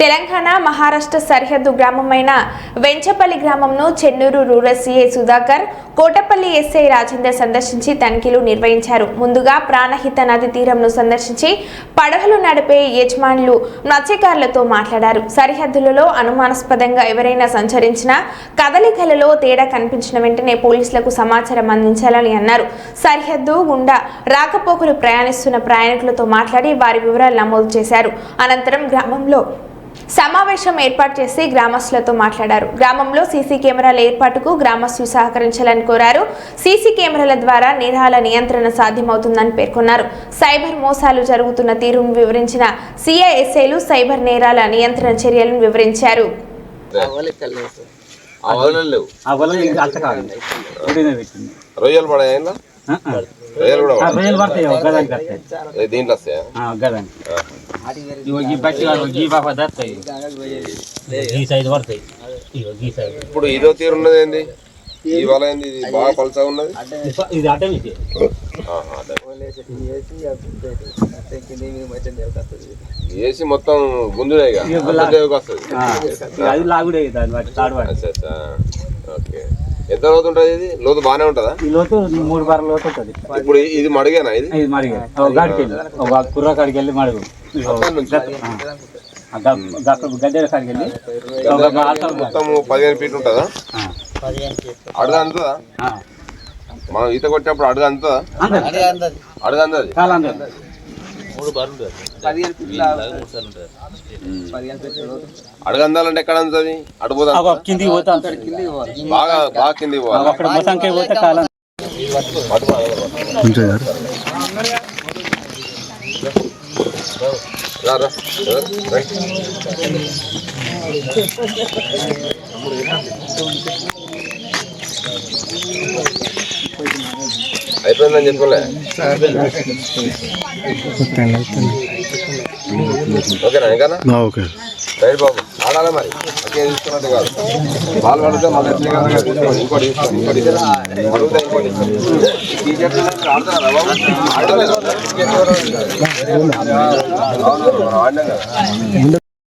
తెలంగాణ మహారాష్ట్ర సరిహద్దు గ్రామమైన Venchapalli గ్రామంను Chennur rural CA Sudhakar Kotapalli SI Rajender సందర్శించి తనిఖీలు నిర్వహించారు. ముందుగా ప్రాణహిత నది తీరంను సందర్శించి పడవలు నడిపే యజమానులు మత్స్యకారులతో మాట్లాడారు. సరిహద్దులలో అనుమానాస్పదంగా ఎవరైనా సంచరించినా కదలికలలో తేడా కనిపించిన వెంటనే పోలీసులకు సమాచారం అందించాలని అన్నారు. సరిహద్దు గుండా రాకపోకలు ప్రయాణిస్తున్న ప్రయాణికులతో మాట్లాడి వారి వివరాలు నమోదు చేశారు. అనంతరం గ్రామంలో సమావేశం ఏర్పాటు చేసి గ్రామస్తులతో మాట్లాడారు. గ్రామంలో సీసీ కెమెరాల ఏర్పాటుకు గ్రామస్తులు సహకరించాలని కోరారు. సీసీ కెమెరాల ద్వారా నేరాల నియంత్రణ సాధ్యమవుతుందని పేర్కొన్నారు. సైబర్ మోసాలు జరుగుతున్న తీరును వివరించిన సిఐఎస్ఐలు సైబర్ నేరాల నియంత్రణ చర్యలను వివరించారు. రొయ్యలు. రొయ్యలు కూడా దీంట్లో వస్తాయా? ఇగో ఈ బట్టి కాదు, ఈ పాప దస్తాయి ఈ సైజు పడతాయి ఇగో ఈ సైజు ఇప్పుడు ఇదో తీరు ఉన్నది ఏంది? ఈ వల ఏంది? ఇది బాగా పలసగా ఉన్నది? ఇది. ఏసి మొత్తం గుంజుడే అది లాగుడే దాన్ని బట్టి ఓకే. ఎంత లోతు ఉంటుంది ఇది? లోతు బాగానే ఉంటుందా? ఈ లోతు మూడు బార లోతు ఉంటుంది. ఇప్పుడు ఇది మడిగేనా ఇది? ఇది ఒక గాడికి వెళ్ళి ఒక కుర్ర కాడికి వెళ్ళి మడుగు. ఇగో అక్కడి నుంచి. ఆ, గ- గ- గద్దెల కాడికి వెళ్ళి. మొత్తం పదిహేను ఫీట్ ఉంటుందా? అడుగు అందుతుందా? ఆ. మనం ఈత కొట్టినప్పుడు అడుగు అందుతుందా? అందది. అడుగు అందది చాలా అందది. అడుగు అందాలంటే ఎక్కడ అందుతుంది అడుగుదా కిందికి పోతా. బాగా బాగా కిందికి పోవాలి. అయిపోయిందని చెప్పలే. ఓకేనా ఇంకా ఓకే. రైట్ బాబు ఆడాలి మరి? తీసుకున్నట్టు కాదు. బాల్ పడితే మళ్ళీ ఇంకోటి తీసుకోండి ఇంకోటి ఇంకోటి ఈ ఆడతారా బాబు? ఆడలేదు ఆడినాం కదా.